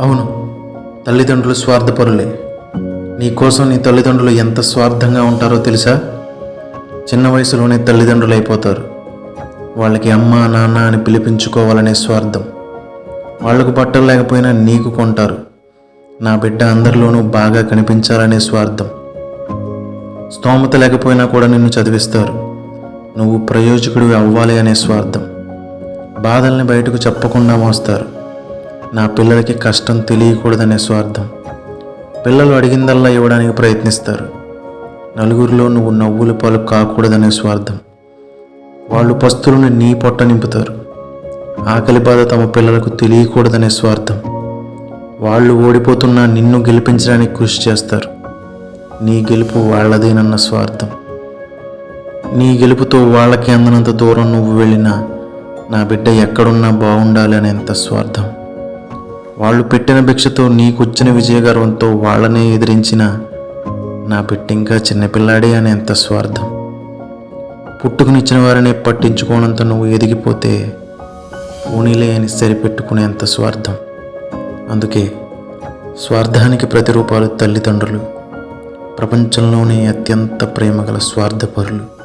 అవును. తల్లిదండ్రులు స్వార్థపరులే. నీకోసం నీ తల్లిదండ్రులు ఎంత స్వార్థంగా ఉంటారో తెలుసా? చిన్న వయసులోనే తల్లిదండ్రులు అయిపోతారు. వాళ్ళకి అమ్మ నాన్న అని పిలిపించుకోవాలనే స్వార్థం. వాళ్ళకు బట్టలు లేకపోయినా నీకు కొంటారు. నా బిడ్డ అందరిలోనూ బాగా కనిపించాలనే స్వార్థం. స్తోమత లేకపోయినా కూడా నిన్ను చదివిస్తారు. నువ్వు ప్రయోజకుడివి అవ్వాలి అనే స్వార్థం. బాధల్ని బయటకు చెప్పకుండా మోస్తారు. నా పిల్లలకి కష్టం తెలియకూడదనే స్వార్థం. పిల్లలు అడిగిందల్లా ఇవ్వడానికి ప్రయత్నిస్తారు. నలుగురిలో నువ్వు నవ్వుల పాలు కాకూడదనే స్వార్థం. వాళ్ళు పస్తులను నీ పొట్ట నింపుతారు. ఆకలి బాధ తమ పిల్లలకు తెలియకూడదనే స్వార్థం. వాళ్ళు ఓడిపోతున్నా నిన్ను గెలిపించడానికి కృషి చేస్తారు. నీ గెలుపు వాళ్ళదేనన్న స్వార్థం. నీ గెలుపుతో వాళ్ళకి అందనంత దూరం నువ్వు వెళ్ళినా నా బిడ్డ ఎక్కడున్నా బాగుండాలి అనేంత స్వార్థం. వాళ్ళు పెట్టిన భిక్షతో నీకొచ్చిన విజయగర్వంతో వాళ్ళనే ఎదిరించిన నా బిడ్డ ఇంకా చిన్నపిల్లాడే అనేంత స్వార్థం. పుట్టుకునిచ్చిన వారిని పట్టించుకోనంత నువ్వు ఎదిగిపోతే పోనీలే అని సరిపెట్టుకునేంత స్వార్థం. అందుకే స్వార్థానికి ప్రతిరూపాలు తల్లిదండ్రులు ప్రపంచంలోనే అత్యంత ప్రేమగల స్వార్థపరులు.